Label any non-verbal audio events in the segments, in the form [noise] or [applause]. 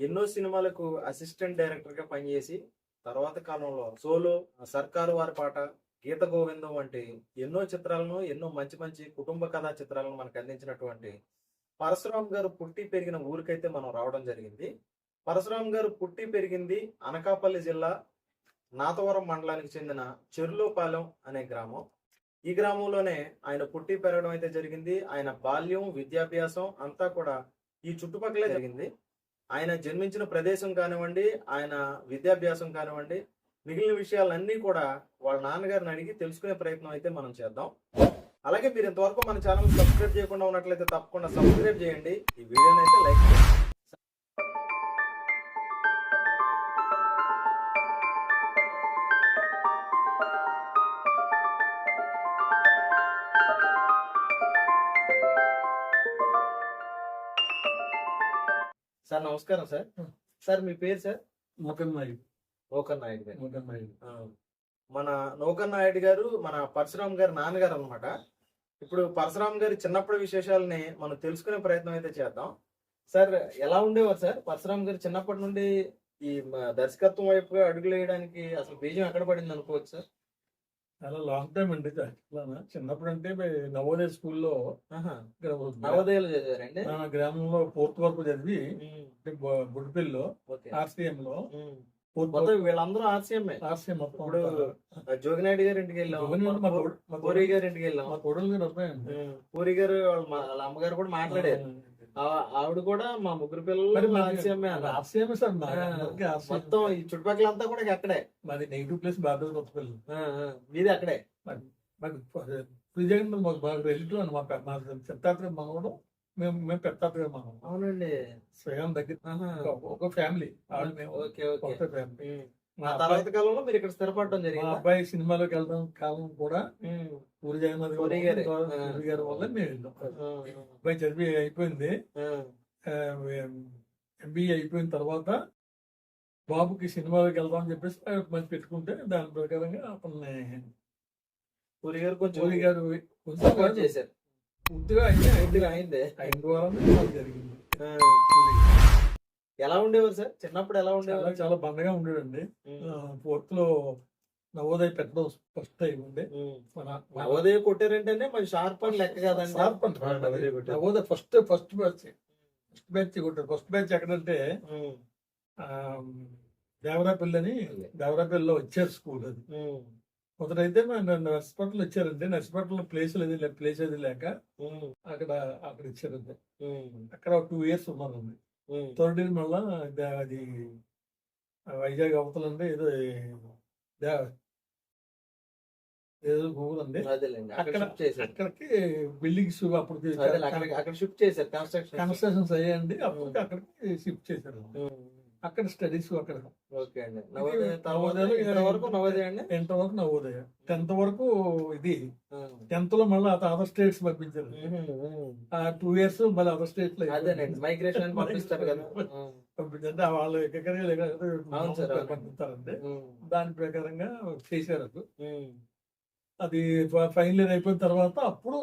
ఎన్నో సినిమాలకు అసిస్టెంట్ డైరెక్టర్గా పనిచేసి తర్వాత కాలంలో సోలో సర్కారు వారి పాట గీత గోవిందం వంటి ఎన్నో చిత్రాలను ఎన్నో మంచి మంచి కుటుంబ కథా చిత్రాలను మనకు అందించినటువంటి పరశురాం గారు పుట్టి పెరిగిన ఊరికైతే మనం రావడం జరిగింది. పరశురాం గారు పుట్టి పెరిగింది అనకాపల్లి జిల్లా నాతవరం మండలానికి చెందిన చెరులోపాలెం అనే గ్రామం. ఈ గ్రామంలోనే ఆయన పుట్టి పెరగడం అయితే జరిగింది. ఆయన బాల్యం విద్యాభ్యాసం అంతా కూడా ఈ చుట్టుపక్కలే జరిగింది. ఆయన జన్మించిన ప్రదేశం కానివ్వండి ఆయన విద్యాభ్యాసం కానివ్వండి మిగిలిన విషయాలన్నీ కూడా వాళ్ళ నాన్నగారిని అడిగి తెలుసుకునే ప్రయత్నం అయితే మనం చేద్దాం. అలాగే మీరు ఇంతవరకు మన ఛానల్ సబ్స్క్రైబ్ చేయకుండా ఉన్నట్లయితే తప్పకుండా సబ్స్క్రైబ్ చేయండి. ఈ వీడియోని అయితే లైక్ చేయండి. సార్ నమస్కారం సార్. సార్ మీ పేరు సార్? మొక్కన్ నాయుడు. ఓకర్ నాయుడు గారు. మొక్కన్ నాయుడు. మన నౌకర్ నాయుడు గారు మన పరశురామ్ గారి నాన్నగారు అన్నమాట. ఇప్పుడు పరశురామ్ గారి చిన్నప్పటి విశేషాలని మనం తెలుసుకునే ప్రయత్నం అయితే చేద్దాం. సార్ ఎలా ఉండేవారు సార్? పరశురామ్ గారు చిన్నప్పటి నుండి ఈ దర్శకత్వం వైపుగా అడుగులు వేయడానికి అసలు బీజం ఎక్కడ పడింది అనుకోవచ్చు సార్? చాలా లాంగ్ టైం అండి చిన్నప్పుడు అంటే నవోదయ స్కూల్లో నవోదయలు చదివారండి? గ్రామంలో ఫోర్త్ వరకు చదివి బుడిపిల్లో ఆర్సీఎం లో వీళ్ళందరూ ఆర్సీఎం ఇప్పుడు ఉంటారు. జోగినాయుడు గారి ఇంటికి వెళ్ళాం. పూరి గారి ఇంటికి వెళ్ళాం. పూరి గారు వాళ్ళ అమ్మగారు కూడా మాట్లాడారు. ఆవిడ కూడా మా ముగ్గురు పిల్లలు ఆర్సీఎంఏ అన్నారు. ఆర్సీఎం సార్ మా. మొత్తం ఈ చుట్టుపక్కల అంతా కూడా అక్కడే. మాది నెగిటివ్ ప్లేస్ బాగా ఆ, మీది అక్కడే. మాకు విజయన్ మాకు బాగా రిలేటివ్ అని మా మా చెత్తాత్రి మనవడం మేము మేము పెత్తాత్రి మనం అవునండి. స్వయం దగ్గర. ఒక- ఫ్యామిలీ. ఆవిడ మేము ఓకే ఓకే. ఫ్యామిలీ. మా ఆ తర్వాత కాలంలో మీరు ఇక్కడ స్థిరపడటం మా జరిగింది? అబ్బాయి సినిమాలోకి వెళ్దాం కాలం కూడా పూరి జగన్నాథ్ గారు. పూరి గారే. వల్ల మేము వెళ్ళాం. అబ్బాయి చదివి అయిపోయింది. ఎంబీఏ అయిపోయిన తర్వాత బాబుకి సినిమాలోకి వెళ్దాం అని చెప్పేసి మంచి పెట్టుకుంటే దాని ప్రకారంగా అతన్ని పూరి గారు కొంచెం పూరి గారు కొంచెం చేశారు. పూర్తిగా అయితే కొద్దిగా అయిందే. ఆయన ద్వారా జరిగింది. ఎలా ఉండేవారు సార్? చిన్నప్పుడు ఎలా ఉండేవారు? చాలా బండగా ఉండేదండి. ఫోర్త్లో నవోదయ పెట్టడం ఫస్ట్ టైం ఉండే. మన నవోదయ కొట్టారంటేనే మరి షార్ప్ అని లెక్క కదండి షార్ప్ అంటారు. Navodaya first first batch first batch కొట్టారు ఫస్ట్ బ్యాచ్ ఎక్కడంటే దేవరాపల్లి అని దేవరాపల్లిలో వచ్చారు స్కూల్ అది. మొదటైతే నర్సిపట్ల వచ్చారంటే నర్సిపట్ల ప్లేస్ అది లే- ప్లేస్ అది లేక. అక్కడ అక్కడ ఇచ్చారంటే ఉమ్. అక్కడ టూ ఇయర్స్ ఉన్నారండి. థర్డ్ ఇయర్ మళ్ళా అది వైజాగ్ అవతలండి ఏదో దే- ఏదో షిఫ్ట్ చేశారు. అక్కడికి బిల్డింగ్స్ అప్పుడు అదేలే, అక్కడ షిఫ్ట్ చేశారు కన్స్ట్రక్షన్ కన్స్ట్రక్షన్స్ అయ్యాయండి. అక్కడికి షిఫ్ట్ చేశారు. అక్కడ స్టడీస్ అక్కడ. ఓకే అండి. వరకు నవోదయ అండి? టెన్త్ వరకు నవోదయ టెన్త్ వరకు ఇది. టెన్త్లో మళ్ళీ అదర్ స్టేట్స్ పంపించారు. ఆ టూ ఇయర్స్ మళ్ళీ అదర్ స్టేట్లో మైగ్రేషన్ పంపిస్తారు కదా. [laughs] పంపించండి. వాళ్ళు ఎక్కడికి. పంపిస్తారండి. దాని ప్రకారంగా చేశారు అది. ఫైనల్ ఇయర్ అయిపోయిన తర్వాత అప్పుడు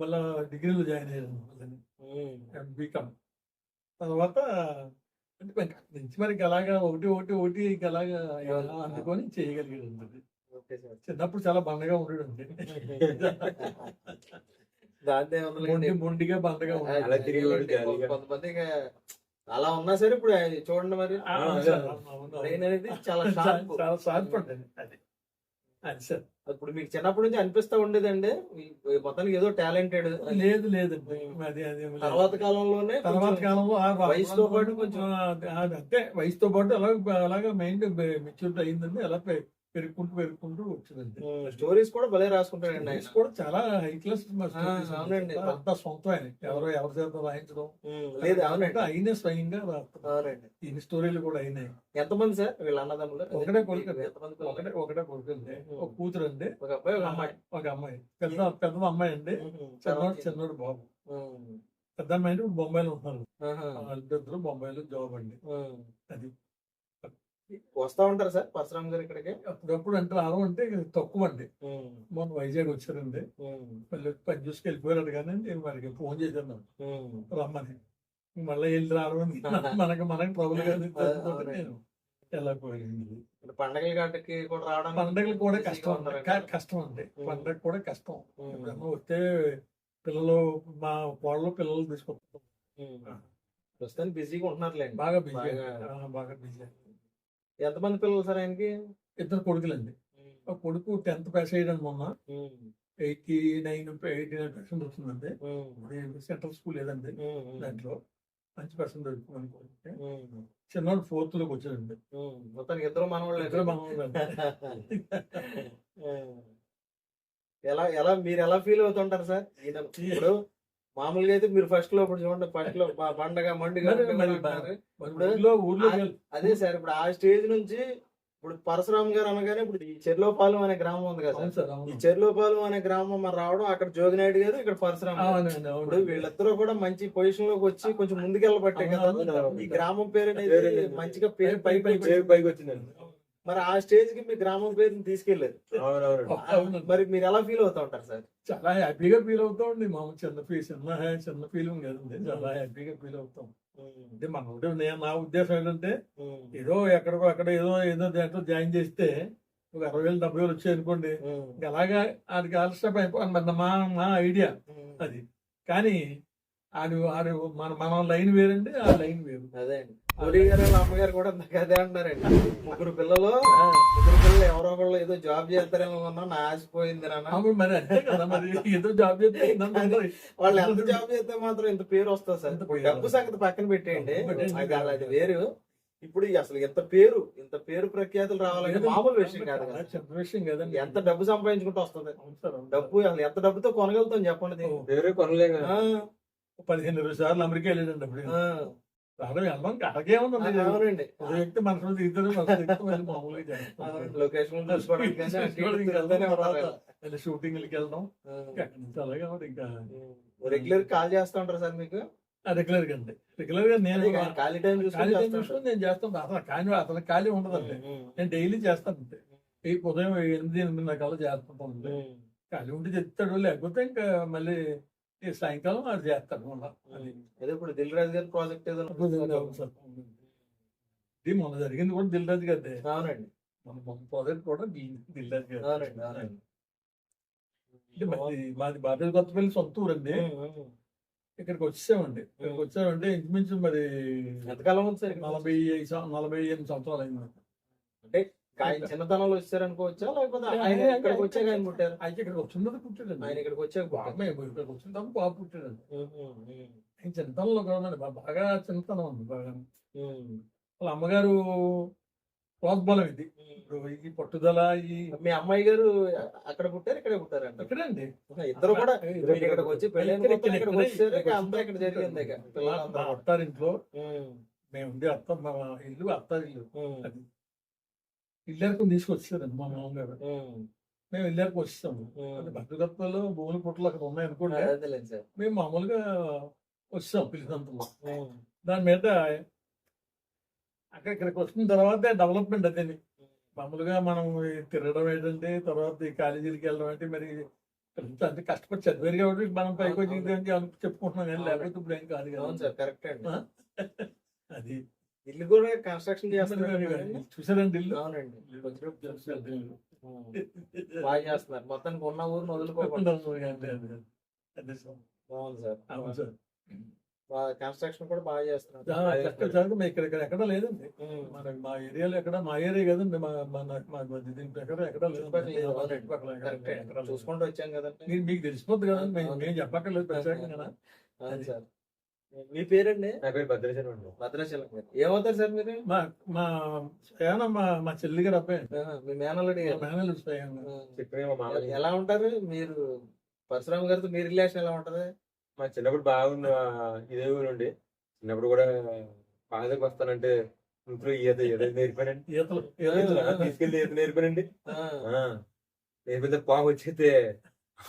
మళ్ళా డిగ్రీలో జాయిన్ అయ్యాను ఉమ్. బీకామ్ తర్వాత అంటే నుంచి మరి ఇంకా అలాగా ఒకటి ఒకటి ఒకటి ఇంకా అలాగా అందుకొని చేయగలిగాడు చిన్నప్పుడు చాలా బండగా దాంతో మొండి మొండిగా బండగా. కొంతమంది అలా ఉన్నా సరే ఇప్పుడు చూడండి మరి. అనేది చాలా చాలా షార్ప్ అది. అది సార్. ఇప్పుడు మీకు చిన్నప్పటి నుంచి అనిపిస్తా ఉండేదండి. మొత్తానికి ఏదో టాలెంటెడ్. లేదు లేదండి అది అది లేదు. తర్వాత కాలంలోనే తర్వాత కాలంలో వయసుతో పాటు కొంచెం- అంతే వయసుతో పాటు అలాగ అలాగా మైండ్ మెచ్యూరిటీ అయిందండి. అలా పెరుగుకుంటూ పెరుగుకుంటూ వచ్చిందండి. స్టోరీస్ కూడా భలే రాసుకుంటాడండి ఆయన. కూడా చాలా హై క్లాస్ అవునండి. అంతా సొంతం ఆయన. ఎవరో ఎవరి చేత రాయించడం. లేదు అవునండి. అంతా ఆయనే స్వయంగా రాస్తారు అవునండి. ఈ స్టోరీలు కూడా అయినాయి. ఎంతమంది సార్ వీళ్ళ అన్నదమ్ములు? ఒకటే కొడుకు అండి. ఎంతమంది పిల్లలు? ఒకటే ఒకటే కొడుకు అండి. ఒక కూతురు అండి. ఒక అబ్బాయి ఒక అమ్మాయి. ఒక అమ్మాయి. పెద్ద పెద్ద అమ్మాయి అండి. చిన్నోడు చిన్నోడు బాబు. పెద్ద అమ్మాయి బొంబాయిలో ఉంటున్నారు. వాళ్ళిద్దరు బొంబాయిలో జాబ్ అండి. అది. వస్తా ఉంటారు సార్ పరశురామ్ గారు ఇక్కడికి. అప్పుడప్పుడు అంటే రావడం అంటే తక్కువ అండి. మొన్న వైజాగ్ వచ్చారండి. మళ్ళీ పని చూసుకు వెళ్ళిపోయారు కానీ నేను వారికి ఫోన్ చేశాను. రమ్మని. మళ్ళీ వెళ్ళి రావడం మనకి మనకి ట్రబుల్ కాదు. నేను వెళ్ళకపోయింది పండగల గట్టకి కూడా రావడానికి పండగలు కూడా కష్టం కదా. కష్టం అండి. పండగ కూడా కష్టం. ఎప్పుడన్నా వస్తే పిల్లలు మా కోడలు పిల్లలు తీసుకొస్తాం. ప్రస్తుతానికి బిజీగా ఉంటున్నారులేండి. బాగా బిజీ బాగా- బాగా బిజీ ఎంతమంది పిల్లలు సార్ ఆయనకి ఇద్దరు కొడుకులండి ఒక కొడుకు టెన్త్ పాస్ అయ్యాడు మొన్న. Eighty nine eighty nine percent ఉమ్. సెంట్రల్ స్కూల్ లేదండి. దాంట్లో మంచి పర్సెంట్ అనుకుంటే. చిన్నవాడు ఫోర్త్లోకి వచ్చాడండి. మొత్తానికి ఇద్దరు మనవాళ్ళు ఇద్దరు మనవాళ్ళే. [laughs] ఎలా ఎలా మీరు ఎలా ఫీల్ అవుతుంటారు సార్ [laughs] ఇప్పుడు మామూలుగా అయితే మీరు ఫస్ట్లో ఇప్పుడు చూడండి ఫస్ట్లో పండగ మండుగ ఇప్పుడు ఊర్లో ఆ- అదే సార్ ఇప్పుడు ఆ స్టేజ్ నుంచి ఇప్పుడు పరశురామ్ గారు అనగానే ఇప్పుడు ఈ చెర్లోపాలెం అనే గ్రామం ఉంది కదా సార్. ఈ చెర్లోపాలెం అనే గ్రామం మరి రావడం అక్కడ జోగినాయుడు గారు ఇక్కడ పరశురామ్ ఇప్పుడు వీళ్ళిద్దరూ కూడా మంచి పొజిషన్లోకి వచ్చి కొంచెం ముందుకెళ్ళబట్టే కదా. ఈ గ్రామం పేరు అనేది మంచిగా పేరు పై-. పైకి వచ్చిందండి. మరి ఆ స్టేజ్కి మీ గ్రామం పేరుని అవునండి. మరి మీరు ఎలా ఫీల్ అవుతా ఉంటారు సార్? చాలా హ్యాపీగా ఫీల్ అవుతాం మా చిన్న ఫీ చిన్న చిన్న ఫీలింగ్ కదండి చాలా హ్యాపీగా ఫీల్ అవుతాం అంటే మన నేను నా ఉద్దేశం ఏంటంటే ఏదో ఎక్కడికో అక్కడ ఏదో ఏదో దాంట్లో జాయిన్ చేస్తే ఒక అరవై వేలు డెబ్బై వేలు వచ్చాయి అనుకోండి. అలాగా ఆడికి ఆలస్యం అయిపోయి మా మా ఐడియా అది. కానీ ఆడు ఆడు మన మన లైన్ వేరండి ఆ లైన్ వేరు. అదే అండి. గారు వాళ్ళ అమ్మగారు కూడా నాకు అదే అంటారండి ముగ్గురు పిల్లలు ముగ్గురు పిల్లలు ఎవరో ఒకళ్ళు ఏదో జాబ్ చేస్తారేమో అన్నా నా ఆశ పోయింది నాన్న. అవును మరి అంతే కదా మరి. ఏదో జాబ్ చేస్తే వాళ్ళు ఎంత జాబ్ చేస్తే మాత్రం ఇంత పేరు వస్తుంది సార్. డబ్బు సంగతి పక్కన పెట్టేయండి. అది అలా అది వేరు. ఇప్పుడు అసలు ఎంత పేరు ఇంత పేరు ప్రఖ్యాతులు రావాలంటే మామూలు విషయం కాదు కదా చిన్న విషయం కదండి. ఎంత డబ్బు సంపాదించుకుంటూ వస్తుంది. డబ్బు అసలు ఎంత డబ్బుతో కొనగలుగుతాం చెప్పండి? వేరే కొనలేం కదా. ఆ, పదిహేను ఇరవై సార్లు అమెరికా వెళ్ళాడండి అప్పుడు. ఆ, రావడం వెళ్ళడం అలాగే ఉందండి. అవునండి. ఒక వ్యక్తి మనసులో దిగుతారు మామూలుగా షూటింగ్లకి [laughs] వెళ్దాం. అక్కడి నుంచి అలాగే ఇంకా రెగ్యులర్ కాల్ చేస్తూ ఉంటారు సార్ మీకు? రెగ్యులర్గా అండి. రెగ్యులర్గా నేను ఖాళీ టైం ఖాళీ టైం చూసుకొని నేను చేస్తాను. అసలు ఖాళీ అసలు ఖాళీ ఉండదండి. నేను డైలీ చేస్తాను అంతే. ఈ ఉదయం ఎనిమిది ఎనిమిదిన్నర కల్లా ఉమ్. ఖాళీ ఉంటే చెప్తాడు లేకపోతే ఇంకా మళ్ళీ సాయంకాలం అది మళ్ళా. అది అదే ఇప్పుడు దిల్ రాజు గారి ప్రాజెక్ట్ ఏదో. ఇది మొన్న జరిగింది కూడా దిల్ రాజు గారి అవునండి. మన మొన్న ప్రాజెక్ట్ కూడా దిల్ రాజు గారి అవునండి అవునండి. మాది బాబేలు కొత్తపల్లి సొంత ఊరండి. ఇక్కడికి వచ్చామండి. ఇక్కడికి వచ్చామంటే ఇంచుమించు మరి ఎంతకాలం ఉంది సార్? నలభై నలభై ఎనిమిది సంవత్సరాలు అయింది అంటే ఆయన చిన్నతనంలో వచ్చారు అనుకోవచ్చా లేకపోతే ఆయన ఇక్కడికి వచ్చాక ఆయన పుట్టారు? అయితే ఇక్కడికి వచ్చింది పుట్టాడండి. ఆయన ఇక్కడికి వచ్చాక పుట్టారు. ఇక్కడికి వచ్చిన తర్వాత బాగా పుట్టాడండి ఆయన చిన్నతనంలో కూడా బాగా చిన్నతనం ఉంది బాగా. వాళ్ళ అమ్మగారు ప్రోద్బలం ఇది. ఈ పట్టుదల ఈ మీ అమ్మాయి గారు అక్కడ పుట్టారు ఇక్కడే పుట్టారంట. ఇక్కడండి. ఇద్దరు కూడా ఇక్కడికి వచ్చి ఇక్కడ- జరిగింది. అత్తారింట్లో ఉమ్, మేము ఉండే అత్త మా ఇల్లు అత్తారిల్లు. ఉమ్, అది ఇల్లరకు తీసుకొచ్చారండి మా మామగారు. మేము. ఇల్లరకు వచ్చాము. భద్రతలో భూముల పుట్టలు అక్కడ ఉన్నాయి అనుకోండి మేము మామూలుగా వచ్చాం పిలిచినంతలో. ఉమ్, దాని మీద అక్కడ ఇక్కడికి వచ్చిన తర్వాత డెవలప్మెంట్ అదే మామూలుగా మనం తిరగడం ఏంటంటే తర్వాత ఈ కాలేజీలకి వెళ్ళడం అంటే మరి అంటే కష్టపడి చదివారు కాబట్టి మనం పైకి వచ్చి ఇది అని చెప్పుకుంటున్నాం కానీ లేకపోతే ఇప్పుడు ఏం కాదు కదా. Sir correct? అది. ఇల్లు కూడా కన్స్ట్రక్షన్ చేస్తున్నారు? చూసారండి ఇల్లు. అవునండి. బాగా చేస్తున్నారు. మొత్తానికి ఉన్న ఊరిని వదులుకోకుండా. బాగుంది సార్. అవును సార్. కన్స్ట్రక్షన్ కూడా బాగా చేస్తున్నారు. ఇక్కడ ఇక్కడ ఎక్కడ లేదండి. ఉమ్, మన మా ఏరియాలో ఎక్కడ మా ఏరియా కదండి. ఎక్కడ ఎక్కడ లేదు. చూసుకుంటూ వచ్చాం కదండి. మీకు తెలిసిపోద్ది కదండి. మేము చెప్పక్కర్లేదు ప్రత్యేకంగా సార్. మీ పేరండి? నా పేరు భద్రాచలం అండి. భద్రాచలం. గారు ఏమవుతారు సార్ మీరు? మా మా ఏమన్నా మా మా చెల్లి గారు అబ్బాయి. మీ మేనల్లుడి ఎలా ఉంటారు? మీరు పరశురామ్ గారితో మీ రిలేషన్ ఎలా ఉంటది? మా చిన్నప్పుడు బాగుంది ఆ, ఇదే ఊరు ఉండి చిన్నప్పుడు కూడా పాదకు వస్తానంటే ఇంట్లో ఈత ఈత నేర్పానండి. తీసుకెళ్ళి ఈత నేర్పానండి. నేర్పితే పాము వచ్చేస్తే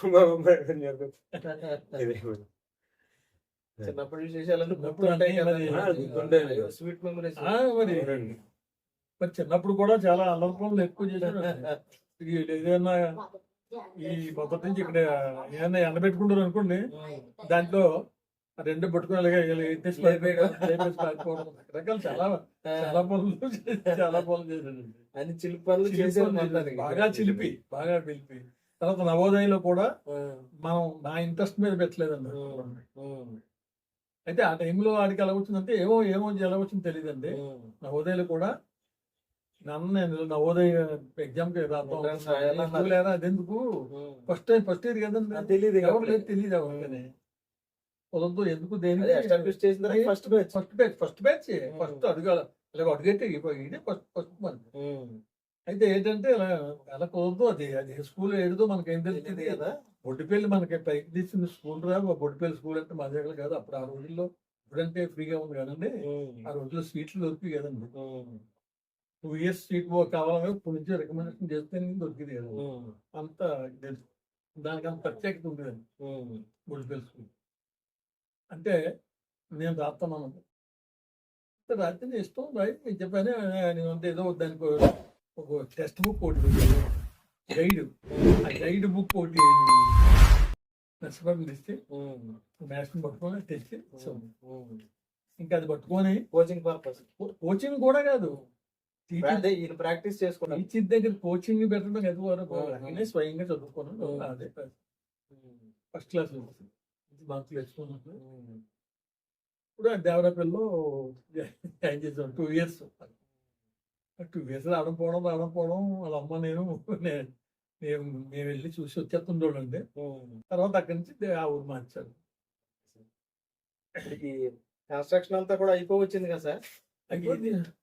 మా అమ్మ నేర్పి- ఇదే ఊరు. చిన్నప్పటి విశేషాలన్నీ చిన్నప్పుడు గుర్తుంటాయి. స్వీట్ మెమరీస్ మరి. మరి. చిన్నప్పుడు కూడా చాలా అల్లర్పంలు ఎక్కువ చేశాడు ఈ ఏదైనా ఈ మొదటి నుంచి ఇక్కడ ఏదైనా ఎండబెట్టుకుంటారు అనుకోండి దాంట్లో రెండు పట్టుకుని. రకరకాల చాలా చాలా పనులు చాలా పనులు చేశాడండి అని చిలిపి పనులు. చేశాడు. బాగా చిలిపి బాగా పిలిపి. తర్వాత నవోదయలో కూడా మనం నా ఇంట్రెస్ట్ మీద పెట్టలేదండి అయితే ఆ టైంలో ఆడికి ఎలా వచ్చిందంటే ఏమో ఏమో ఎలా వచ్చింది తెలియదండి. నవోదయలో కూడా నన్ను నేను నవోదయ ఎగ్జామ్కి అదెందుకు ఉమ్. ఫస్ట్ టైం ఫస్ట్ ఇయర్ కదండి. ఇక ఎవరు. లేదు తెలియదు ఎవరికని. పొలంతో ఎందుకు అదే తర్వాత first batch first batch first batch Hmm. First అడుగాల ఇలా అడుగైతే ఇదే ఫస్ట్ ఫస్ట్ ఉమ్. అయితే ఏంటంటే అలా కుదరదు అది అది స్కూల్ ఏడుదో మనకి ఏం తెలియదు కదా. బొడ్డుపల్లి మనకి పైకి తీసిన స్కూల్ రా బొడ్డుపల్లి స్కూల్ అంటే మా దగ్గర కాదు. అప్పుడు ఆ రోజుల్లో ఇప్పుడంటే ఫ్రీగా ఉంది కదండి. ఆ రోజుల్లో సీట్లు దొరికి కదండి. టూ ఇయర్స్ సీట్ కావాలని ఇప్పుడు నుంచి రికమెండేషన్ చేస్తే దొరికింది కదా. అంత తెలుసు దానికి అంత ప్రత్యేకత ఉండేదండి. ఉమ్. బొడ్డుపల్లి స్కూల్. అంటే నేను రాస్తున్నాను రాత్రి ఇష్టం రాయి. నేను చెప్పాను ఏదో దానికి ఒక టెక్స్ట్ బుక్ ఒకటి గైడ్ ఆ గైడ్ బుక్ ఒకటి నష్టపడి తెచ్చి ఉమ్, మ్యాథ్స్ పట్టుకొని తెచ్చి. ఇంకా అది పట్టుకొని కోచింగ్ పర్పస్ కోచింగ్ కూడా కాదు. ఈయన ప్రాక్టీస్ చేసుకున్నాను టీచర్ దగ్గర కోచింగ్ పెట్టడం. నేనే స్వయంగా ఉమ్. అదే ఫస్ట్ క్లాస్ మార్కులు వేసుకున్నప్పుడు ఇప్పుడు దేవరాపల్లిలో జాయిన్ చేసాం టూ ఇయర్స్ టూ ఇయర్స్ రావడం పోవడం రావడం పోవడం వాళ్ళ అమ్మ నేను మేము మేము వెళ్ళి చూసి వచ్చేస్తుండోళ్ళండి తర్వాత అక్కడి నుంచి ఆ ఊరు మార్చారు కన్స్ట్రక్షన్ అంతా కూడా అయిపోవచ్చింది కదా సార్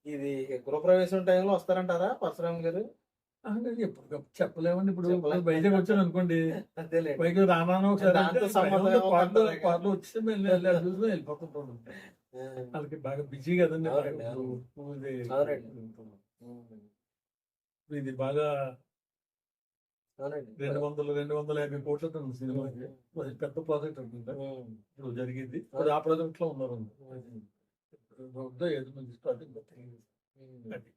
ఇది గృహప్రవేశం టైంలో వస్తారంటారా పరశురామ్ గారు ఎప్పుడు చెప్పలేమండి ఇప్పుడు. బయటకు వచ్చాను అనుకోండి పైకి రానాను ఒకసారి దాంతో అంటే సంబంధం పైన ఏమో పాటలు అంటారు ఇక. పాటలు వచ్చేస్తే మేము వెళ్ళి అది చూసుకొని వెళ్ళిపోతుంటాం వాళ్ళకి బాగా బిజీ కదండి ఇది బాగా రెండు వందలు రెండు వందల యాభై కోట్ల సినిమాకి. అది పెద్ద ప్రాజెక్ట్ అనుకుంటా. ఇప్పుడు జరిగింది. ఇప్పుడు ఆ ప్రాజెక్ట్లో ఉన్నారు బహుశా ఏదో మంచి ప్రాజెక్ట్ అది.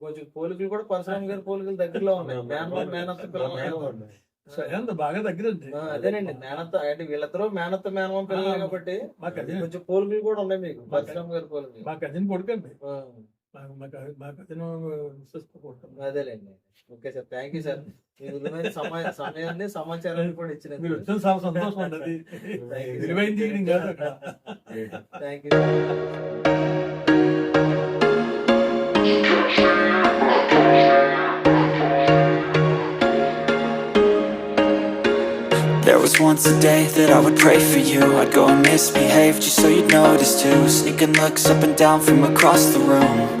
కొంచెం పోలికలు కూడా పరశురామ్ గారి పోలికలు దగ్గరలో ఉన్నాయి. మేనత్త బాగా దగ్గరండి. ఆ, అదేనండి. మేనత్త అంటే వీళ్ళిద్దరూ మేనత్త మేనమామ పిల్లలు కాబట్టి మా కజిన్. కొంచెం పోలికలు కూడా ఉన్నాయి మీకు. పరశురామ్ గారి పోలికలు. మా కజిన్ కొడుకండి. ఆ, మా- మా కజిన్ మా కజిన్ సిస్టర్ కొడుకు అదేలేండి okay sir thank you sir మీ విలువైన సమయ సమయాన్ని సమాచారాన్ని కూడా మీరు ఇచ్చినందుకు వచ్చిన చాలా సంతోషం ఉండదు విలువైన తీయడం కాదు అక్కడ thank you [laughs] There was once a day that I would pray for you I'd go and misbehave just so you'd notice too Sneaking looks up and down from across the room and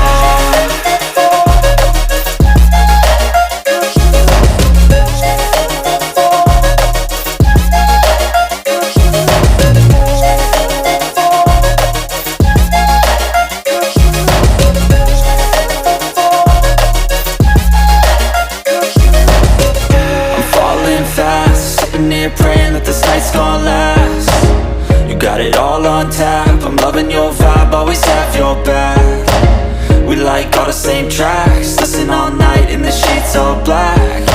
here praying that this night's gonna last. You got it all on tap, I'm loving your vibe, always have your back. We like all the same tracks, listen all night in the sheets all black